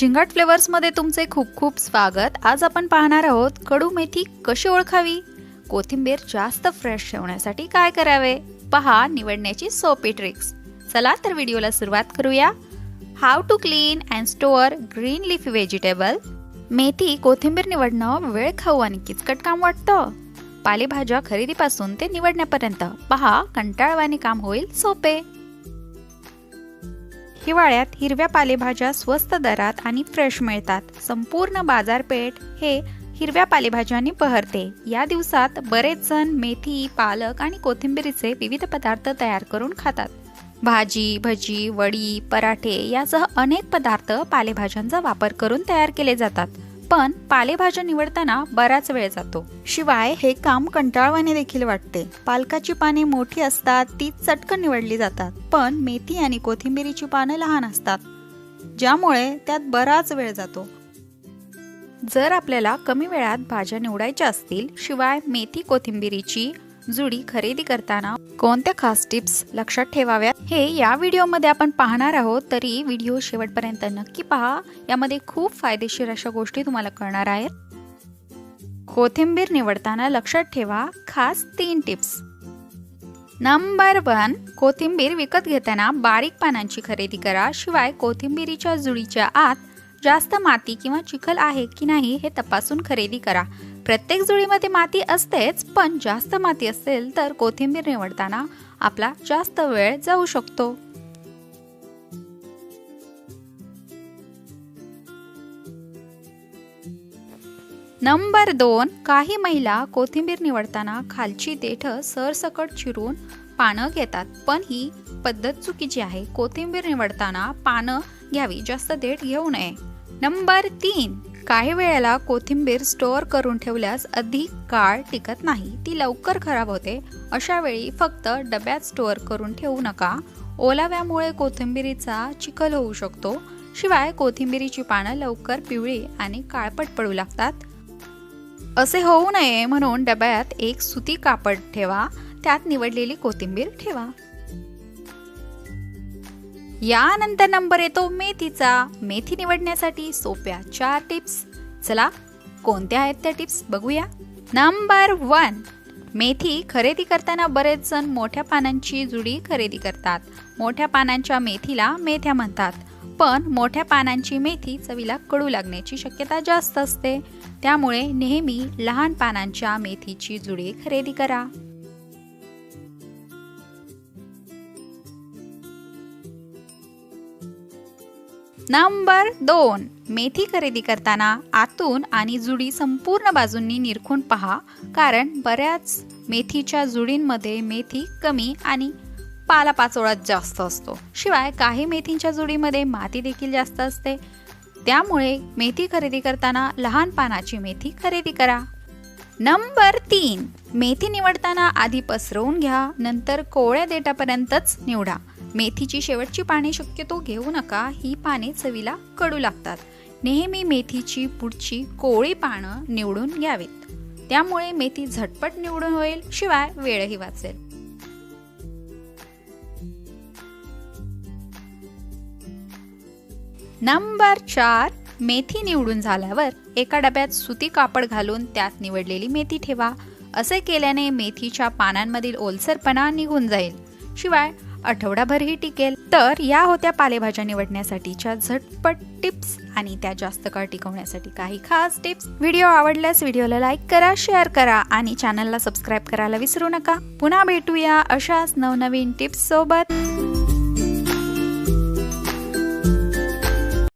झिंगाट फ्लेवर्समध्ये तुमचे खूप खूप स्वागत. आज आपण पाहणार आहोत कडू मेथी कशी ओळखावी? कोथिंबीर जास्त फ्रेश ठेवण्यासाठी काय करावे? पहा निवडण्याची सोपी ट्रिक्स चला तर व्हिडिओला सुरुवात करूया. How to clean and store green leafy vegetable मेथी कोथिंबीर निवडणं वेळ खाऊ आणि किचकट काम वाटतं. पालेभाज्या खरेदीपासून ते निवडण्यापर्यंत. पहा कंटाळवाणी काम होईल सोपे. हिवाळ्यात हिरव्या पालेभाज्या स्वस्त दरात आणि फ्रेश मिळतात. संपूर्ण बाजारपेठ हे हिरव्या पालेभाज्यांनी बहरते. या दिवसात बरेच जण मेथी पालक आणि कोथिंबिरीचे विविध पदार्थ तयार करून खातात. भाजी भजी वडी पराठे यासह अनेक पदार्थ पालेभाज्यांचा वापर करून तयार केले जातात. पण पालेभाज्या निवडताना बराच वेळ जातो. शिवाय हे काम कंटाळवाने देखील वाटते. पालकाची पाने मोठी असतात ती चटकन निवडली जातात. पण मेथी आणि कोथिंबिरीची पानं लहान असतात ज्यामुळे त्यात बराच वेळ जातो. जर आपल्याला कमी वेळात भाज्या निवडायच्या असतील शिवाय मेथी कोथिंबिरीची जुडी खरेदी करताना कोणत्या खास टिप्स लक्षात ठेवाव्यात हे या व्हिडिओमध्ये आपण पाहणार आहोत. तरी व्हिडिओ शेवटपर्यंत नक्की पहा. यामध्ये खूप फायदेशीर अशा गोष्टी तुम्हाला कळणार आहेत. कोथिंबीर निवडताना लक्षात ठेवा खास तीन टिप्स. नंबर वन कोथिंबीर विकत घेताना बारीक पानांची खरेदी करा. शिवाय कोथिंबीरीच्या जुडीच्या आत जास्त माती किंवा चिखल आहे की नाही हे तपासून खरेदी करा. प्रत्येक जुळीमध्ये माती असतेच पण जास्त माती असेल तर कोथिंबीर निवडताना आपला जास्त वेळ जाऊ शकतो. नंबर दोन काही महिला कोथिंबीर निवडताना खालची देठ सरसकट चिरून पानं घेतात पण ही पद्धत चुकीची आहे. कोथिंबीर निवडताना पानं घ्यावी जास्त देठ घेऊ नये. नंबर तीन काही वेळेला कोथिंबीर स्टोअर करून ठेवल्यास अधिक काळ टिकत नाही. ती लवकर खराब होते. अशा वेळी फक्त डब्यात स्टोअर करून ठेवू नका. ओलाव्यामुळे कोथिंबिरीचा चिखल होऊ शकतो. शिवाय कोथिंबिरीची पानं लवकर पिवळी आणि काळपट पडू लागतात. असे होऊ नये म्हणून डब्यात एक सुती कापड ठेवा. त्यात निवडलेली कोथिंबीर ठेवा. यानंतर नंबर येतो मेथीचा. मेथी निवडण्यासाठी सोप्या चार टिप्स. चला कोणत्या आहेत त्या टिप्स बघूया. नंबर वन मेथी खरेदी करताना बरेच जण मोठ्या पानांची जुडी खरेदी करतात. मोठ्या पानांच्या मेथीला मेथ्या म्हणतात. पण मोठ्या पानांची मेथी चवीला कडू लागण्याची शक्यता जास्त असते. त्यामुळे नेहमी लहान पानांच्या मेथीची जुडी खरेदी करा. नंबर दोन. मेथी खरेदी करताना आतून आणि जुडी संपूर्ण बाजूंनी निरखून पहा कारण बऱ्याच मेथीच्या जुडींमध्ये मेथी कमी आणि पालापाचोळा जास्त असतो. शिवाय काही मेथींच्या जुडीमध्ये माती देखील जास्त असते. त्यामुळे मेथी खरेदी करताना लहान पानाची मेथी खरेदी करा. नंबर तीन. मेथी निवडताना आधी पसरवून घ्या नंतर कोवळ्या देटापर्यंतच निवडा. मेथीची शेवटची पाने शक्यतो घेऊ नका ही पाने चवीला कडू लागतात. नेहमी मेथीची पुढची कोळी पानं निवडून घ्यावीत. त्यामुळे मेथी झटपट निवडून होईल शिवाय वेळही वाचेल. नंबर चार मेथी निवडून झाल्यावर एका डब्यात सुती कापड घालून त्यात निवडलेली मेथी ठेवा. असे केल्याने मेथीच्या पानांमधील ओलसरपणा निघून जाईल. शिवाय आठवडाभरही टिकेल. तर या होत्या पालेभाज्या निवडण्यासाठीच्या झटपट टिप्स आणि त्या जास्त काळ टिकवण्यासाठी काही खास टिप्स. व्हिडिओ आवडल्यास व्हिडिओला लाईक करा शेअर करा आणि चॅनलला सबस्क्राईब करायला विसरू नका. पुन्हा भेटूया अशाच नवनवीन टिप्स सोबत.